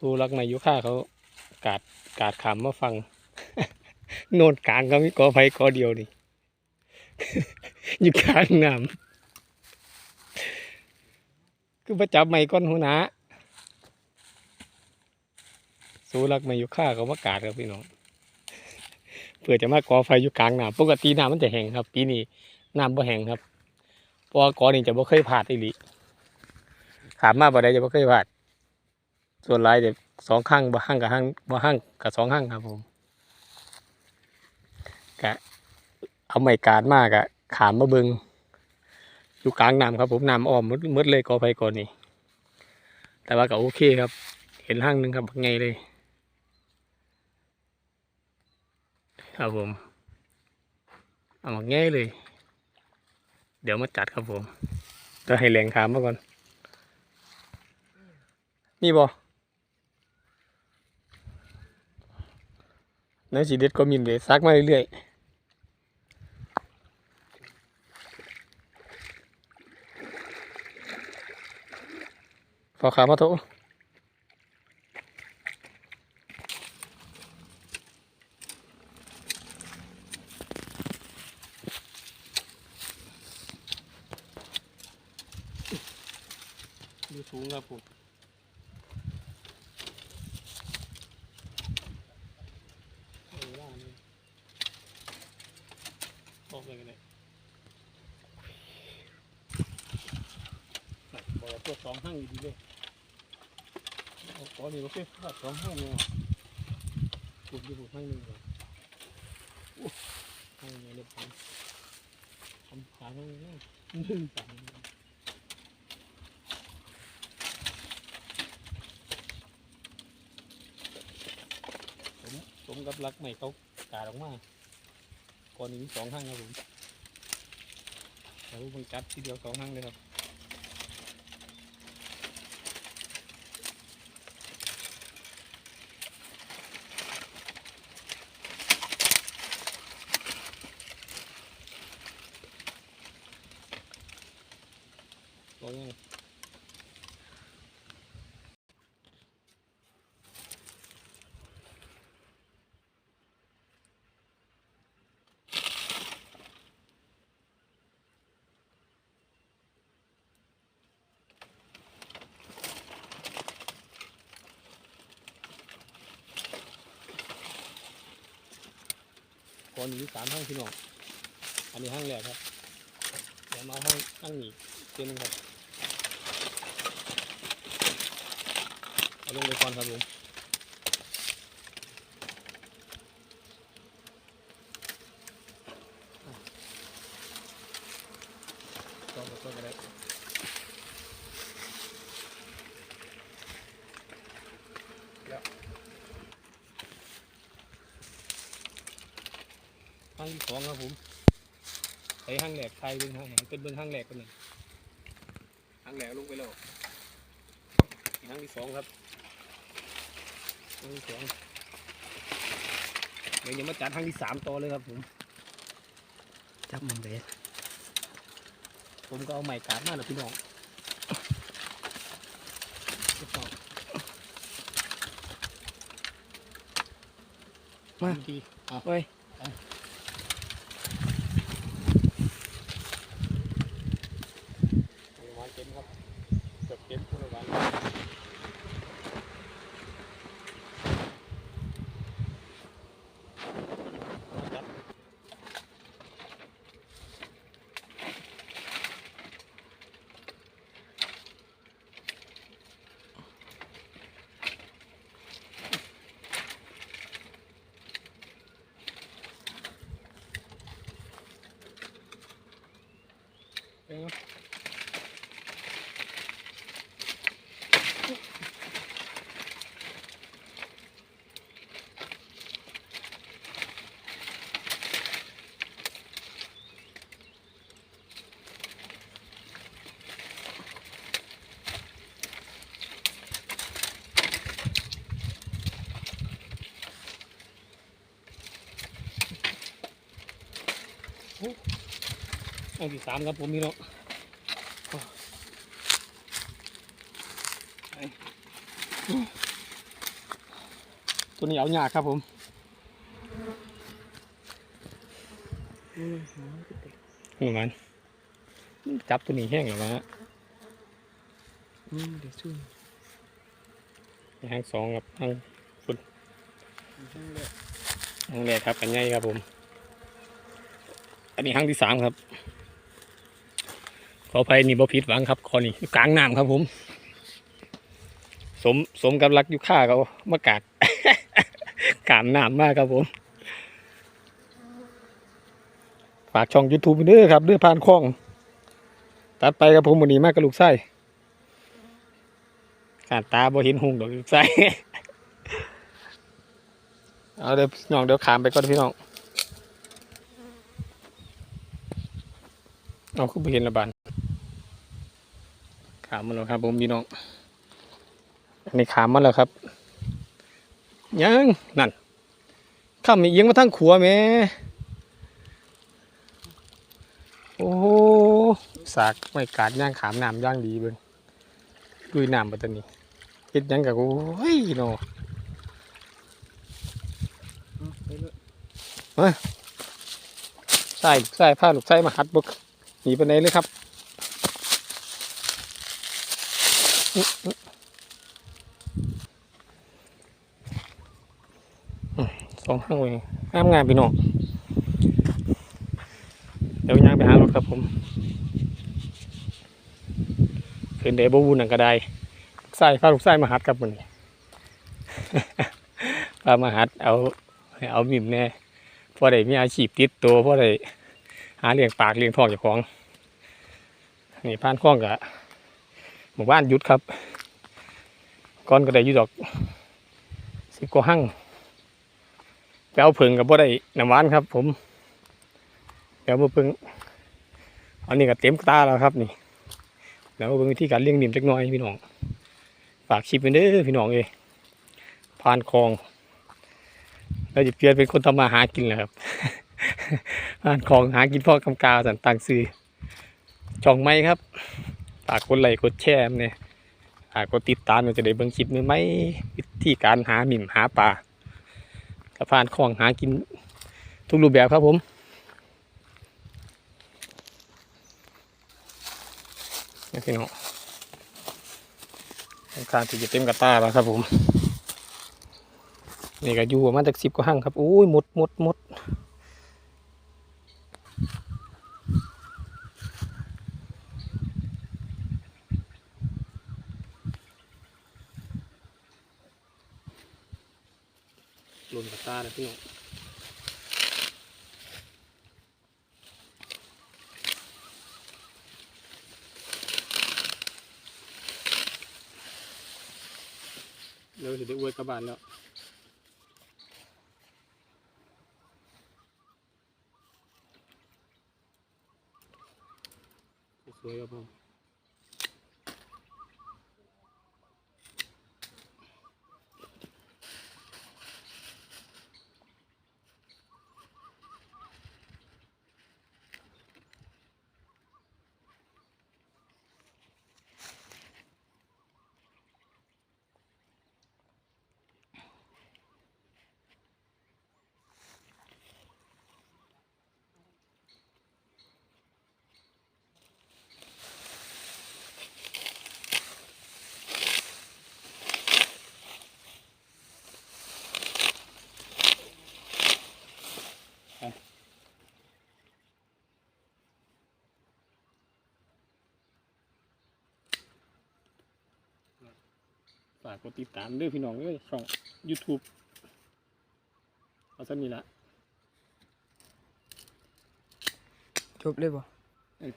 สู้รักมายุค่าเขากาดกาดขามมาฟัง โนนกลางก็มีกอไผ่กอเดียวนี่อยู่กลางน้ำคือประจับไม่ก้อนหัวหนาสู้รักมายุค่าเขามากาดครับพี่น้องเพื่อจะมากอไฟอยู่กลางน้ำปกติน้ำมันจะแห้งครับ ปีนี้น้ำบ่แห้งครับเพราะว่ากอนี่จะบ่เคยผ่าดอีหลีขามมาบ่ได้จะบ่เคยผ่าด ส่วนลายเด็กสองข้างบ่ห้างกับห้างบ่ห้างกับสองห้างครับผมกะเอาไม้กาดมากะขามมาเบิงอยู่กลางน้ำครับผมน้ำอ้อมมดหมดเลยกอไฟก่อนนี่แต่ว่าก็โอเคครับ เห็นห้างหนึ่งครับไงเลย ครับผมเอามาง่เลย เดี๋ยวมาจัดครับผมจะให้แหลงขามมาก่อนนี่บ่ ในสีเด็ดก็มินเลยซักมาเรื่อยๆพอขามาโตะดูสูงครับผมเออว่านี่บอกเลยกันเลยน่ะบอกว่างอยู่ดีเลยเอาขอนี่มาเพื่อพาดสองห้างเลยปลูกอยู่ปลูกห้างหนึ่งก่อนห้างเนี่ยเรียบร้อยทำขาห้างนี่หนึ่งสามผมผมกับรักใหม่เขากาดออกมาก่อนหนี้มีสองห้างครับผมแล้วมันกัดทีเดียวสองห้างเลยครับ ก่อนนี้สามห้างพี่น้อง อันนี้ห้างแรกครับ เดี๋ยวมาห้างห้างนี้เทียหนึงครับเอา ลงไปก่อนครับผมต่อไปต่อไปได้ห้างที่สองครับผมไอ้ห้างแหลกไทยเป็นห้างแหงเป็นเบิ้งห้างแหลกกันหนึ่งห้างแหลกลงไปแล้วอีกห้างที่สองครับห้าง ที่สองเดี๋ยวยังมาจัดห้างที่สามต่อเลยครับผม จับมันเลยผมก็เอาใหม่กาดมาแล้วพี่น้องพี่น้องมาดีเอาเว้ยประมาณเต็มครับเกือบเต็มประมาณจัด เอันที่สามครับผมพี่น้องตัวนี้เอาหยาครับผมหัวมันจับตัวนี้แห้งหรือวะอืมเดี๋ยวสู้หางสองครับหางช่างเลยหางแรกครับกันใหญ่ครับผม อันนี้หางที่สามครับ ขออภัยนี่บ่ผิดหวังครับคอนี่กลางน้ำครับผม สมสมกับรักยุค่าเขามากาดกามน้ำมากครับผม ฝากช่อง YouTube ด้อครับด้อผ่านคล้อง ตัดไปครับผมวันนี้มากกับลูกไส้ขาดตาบ่เห็นหุงดอกลูกไส้เอาเดี๋ยวน้องเดี๋ยวขามไปก่อนพี่น้อง เอาคือบ่เห็นระบาน ขามมาแล้วครับผมพี่น้องอันนี้ขามมาแล้วครับยังนั่นข้ามีเอียงมาทั้งขัวแม่โอ้โหสากไม่กาดย่างขามน้ำย่างดีเบิ่งดุยน้ำปัตตานีเฮ็ดยังกับโอ้ยเนาะเอาใส่ใส่ผ้าลูกใส่มาหัดบกหนีไปไหนเลยครับอื้ออื้ออื้อ สองข้างเองงามงามๆพี่น้องเดี๋ยวย่างไปหารถครับผมขึ้นเดบวูนังก็ได้ลูกไส้ผ้าลูกไส้มาหัดครับมันพามาหัดเอาเอามิมแน่พอได้มีอาชีพติดตัวพอได้หาเลี้ยงปากเลี้ยงท้องเจ้าของนี่พานคล้องกะห มู่บ้านหยุดครับก้อนก็ได้ยุดดอกสิบกว่าหั่งไปเอาผึ่งกับบ่ได้น้ำหวานครับ ผมเดี๋ยวมาพิ่งอานี่ก็เต็มตาแล้วครับนี่เดี๋ยวมาเพิ่งวิธีการเลี้ยงนิ่มจักน่อยพี่น้องฝากชิปเป็นเด้อพี่น้องเอ้ยพานคลองเราจะเปลี่ยนเป็นคนทำมาหากินแล้วครับอ่านของหากินพ่อกำกาสันต่างซื้อช่องไม่ครับ ฝากกดไลค์กดแชร์เนี่ยฝากกดติดตามเราจะได้เบิ่งคลิปใหมวิธีการหาหมิ่มหาปลากระพานของหากินทุกรูปแบบครับผมนี่พี่น้องต้องการที่จะเต็มกระตาแล้วครับผม นี่ก็อยู่ประมาณจากสิบกว่าหั่งครับ อุ้ยหมดหมดหมด หล่นกับตาเลยพี่น้องเดี๋ยวจะได้อวยกระบาลแล้วสวยครับผม ฝากกดติดตามด้วยพี่น้องด้วยช่อง YouTube เอาสักนี้ละจบเลยบ่เอ้ย